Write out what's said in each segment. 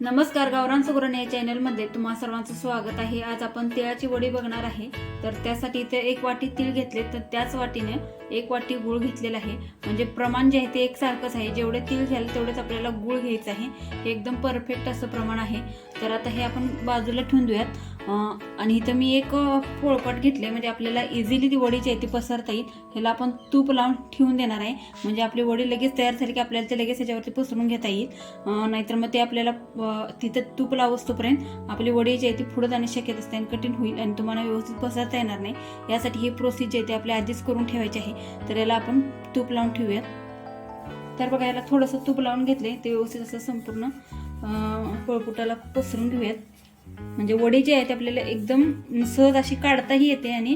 नमस्कार गावरान सुगरण या चॅनलमध्ये तुम्हा सर्वांचं स्वागत आहे. आज आपण तिळाची वडी बघणार आहे. तर त्यासाठी इथे एक वाटी तीळ घेतले. तर त्याच वाटीने एक वाटी गुळ घेतलेला आहे. म्हणजे प्रमाण जे आहे ते एकसारखंच आहे. जेवढे तीळ घ्याल तेवढेच आपल्याला गुळ घ्यायचं आहे. हे एकदम परफेक्ट असं प्रमाण आहे. तर आता हे आपण बाजूला ठेवून देऊयात. आणि इथं मी एक पोळपट घेतले म्हणजे आपल्याला इझिली ती वडी जी आहे ती पसरता येईल. ह्याला आपण तूप लावून ठेवून देणार आहे. म्हणजे आपली वडी लगेच तयार झाली की आपल्याला ते लगेच ह्याच्यावरती पसरून घेता येईल. नाहीतर मग ते आपल्याला तिथं तूप लावस्तोपर्यंत आपली वडी जी आहे ती पुढे जाण्याची शक्यता असते आणि कठीण होईल आणि तुम्हाला व्यवस्थित पसरता येणार नाही. यासाठी ही प्रोसेस जी आहे ती आपल्या आधीच करून ठेवायची आहे. तर याला आपण तूप लावून ठेवूयात. तर बघा याला थोडंसं तूप लावून घेतले ते व्यवस्थित असं संपूर्ण पोळपुटाला पसरून घेऊयात. म्हणजे वडी जी आहे ती आपल्याला एकदम सहज अशी काढताही येते आणि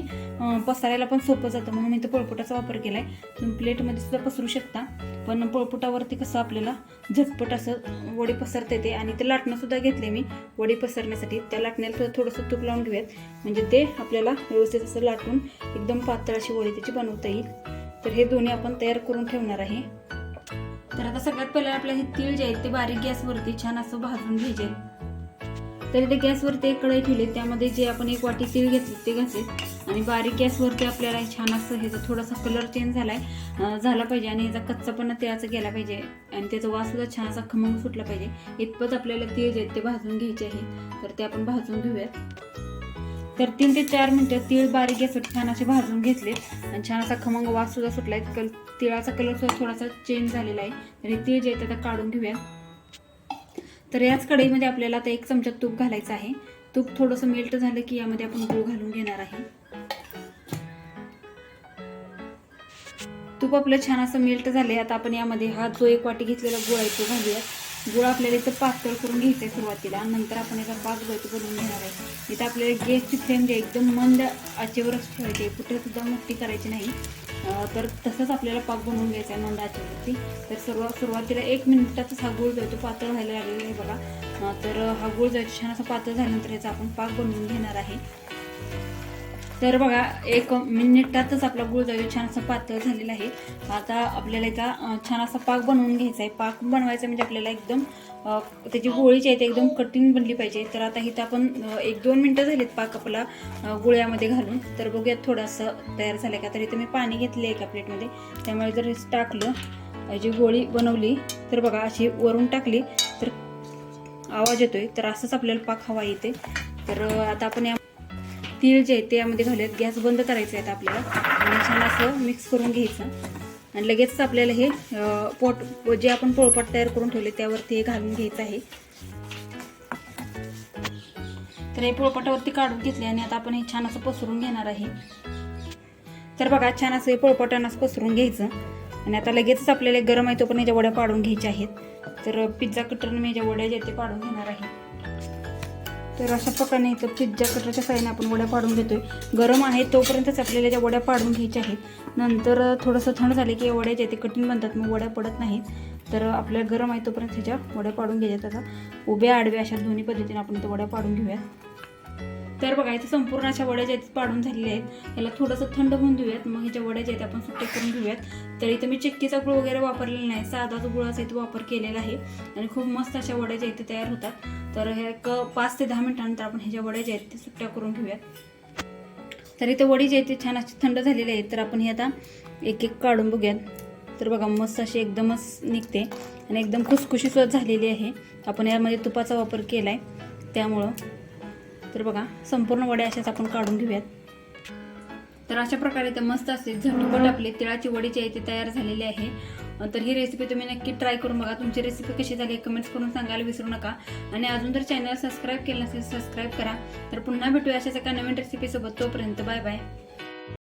पसरायला पण सोपं जातं. म्हणून मी तर पोळपुटाचा वापर केला आहे तुम्ही प्लेटमध्ये सुद्धा पसरू शकता. पण पोळपुटावरती कसं आपल्याला झटपट असं वडी पसरता येते. आणि ते लाटणं सुद्धा घेतले मी वडी पसरण्यासाठी. त्या लाटण्याला सुद्धा थोडंसं तूप लावून घेऊयात. म्हणजे ते आपल्याला व्यवस्थित असं लाटून एकदम पातळ अशी वडी त्याची बनवता येईल. तर हे दोन्ही आपण तयार करून ठेवणार आहे. तर आता सगळ्यात पहिले आपलं हे तीळ जे आहे ते बारीक गॅसवरती छान असं भाजून घ्यायचे. तर इथे गॅसवरती एक कढई ठेवली त्यामध्ये जे आपण एक वाटी तीळ घेतली ते घातले. आणि बारीक गॅसवरती आपल्याला छान असं ह्याचा थोडासा कलर चेंज झाला आहे झाला पाहिजे. आणि ह्याचा कच्चापणा तिळाचा गेला पाहिजे. आणि त्याचा वास सुद्धा छान असा खमंग सुटला पाहिजे. इतपत आपल्याला तीळ जे आहेत ते भाजून घ्यायचे आहे. तर ते आपण भाजून घेऊयात. तर तीन ते चार मिनिटं तीळ बारीक गॅसवर छान असे भाजून घेतले आणि छान असा खमंग वास सुद्धा सुटलाय. कल तिळाचा कलर सुद्धा थोडासा चेंज झालेला आहे. आणि तीळ जे आहे आता काढून घेऊया. तर याच कढईमध्ये आपल्याला आता एक चमचा तूप घालायचं आहे. तूप थोडंसं मेल्ट झालं की यामध्ये आपण गूळ घालून घेणार आहे. तूप आपलं छान असं मेल्ट झाले आता आपण यामध्ये हा जो एक वाटी घेतलेला गुळ आहे तो घालूया गुळ आपल्याला इथं पातळ करून घ्यायचं आहे सुरुवातीला. नंतर आपण याचा पाक जो बनवून घेणार आहे. इथं आपल्याला गॅसची फ्लेम जी एकदम मंद आचेवरच ठेवायची आहे. कुठे सुद्धा मोठी करायची नाही. तर तसंच आपल्याला पाक बनवून घ्यायचा आहे मंद आचेवरती. तर सर्व सुरुवातीला एक मिनिटातच हा गुळ जातो पातळ व्हायला लागलेला आहे बघा. तर हा गुळ जायचं छान असा पातळ झाल्यानंतर याचा आपण पाक बनवून घेणार आहे. तर बघा एक मिनिटातच आपला गुळजावी छान असा पातळ झालेला आहे. आता आपल्याला याचा छान असा पाक बनवून घ्यायचा आहे पाक बनवायचा म्हणजे आपल्याला एकदम त्याची गोळी जी आहे ती एकदम कठीण बनली पाहिजे. तर आता इथं आपण एक दोन मिनटं झालीत पाक आपला गोळ्यामध्ये गुळ्यामध्ये घालून. तर बघूयात थोडंसं तयार झालं का? तर इथं मी पाणी घेतले एका प्लेटमध्ये. त्यामुळे जर टाकलं जी गोळी बनवली तर बघा अशी वरून टाकली तर आवाज येतोय. तर असंच आपल्याला पाक हवा येते तर आता आपण या तीळ जे आहे ते यामध्ये घालूयात. गॅस बंद करायचा आहे आपल्याला. आणि छान असं मिक्स करून घ्यायचं. आणि लगेच आपल्याला हे पोट जे आपण पोळपाट तयार करून ठेवले त्यावरती हे घालून घ्यायचं आहे. तर हे पोळपाटावरती काढून घेतले आणि आता आपण हे छान असं पसरून घेणार आहे. तर बघा छान असं हे पोळपाटानं असं पसरून घ्यायचं. आणि आता लगेचच आपल्याला गरम आहे तो पण याच्या वड्या पाडून घ्यायच्या आहेत. तर पिझ्झा कटरने मी याच्या वड्या जे ते पाडून घेणार आहे. तर अशा प्रकारे इथं पिझ्झा कटरच्या साईने आपण वड्या पाडून घेतोय. गरम आहे तोपर्यंतच आपल्याला ज्या वड्या पाडून घ्यायच्या आहेत नंतर थोडंसं थंड झाले की या वड्या ज्या ते कठीण बनतात मग वड्या पडत नाहीत. तर आपल्याला गरम आहे तोपर्यंत ह्याच्या वड्या पाडून घ्यायच्यात आता उभ्या आडव्या अशा दोन्ही पद्धतीने आपण इथं वड्या पाडून घेऊयात. तर बघा इथं संपूर्ण अशा वड्या ज्या पाडून झालेल्या आहेत. याला थोडंसं थंड होऊन देऊयात. मग ह्याच्या वड्या ज्या आहेत आपण सुट्टे करून घेऊयात. तर इथं मी चिक्कीचा गुळ वगैरे वापरलेला नाही. साधा गुळाचा तो वापर केलेला आहे. आणि खूप मस्त अशा वड्या ज्या इथे तयार होतात. तर हे एक पाच ते दहा मिनिटानंतर आपण ह्याच्या वड्या ज्या आहेत ते सुट्ट्या करून घेऊयात. तर इथं वडी जी आहे ती छान अशी थंड झालेली आहे तर आपण हे आता एक एक काढून बघूयात. तर बघा मस्त अशी एकदमच निघते आणि एकदम खुसखुशीसुद्धा झालेली आहे. आपण यामध्ये तुपाचा वापर केला आहे त्यामुळं. तर बघा संपूर्ण वड्या अशाच आपण काढून घेऊयात. तर अशा प्रकारे ते मस्त असे झटपट आपले तिळाची वडी जी आहे ती तयार झालेली आहे. तर ही रेसिपी तुम्ही नक्की ट्राय करून बघा. तुमची रेसिपी कशी झाली कमेंट्स करून सांगायला विसरू नका. आणि अजून जर चॅनल सबस्क्राईब केलं नसेल सबस्क्राईब करा. तर पुन्हा भेटूया अशाच एका नवीन रेसिपीसोबत तोपर्यंत बाय बाय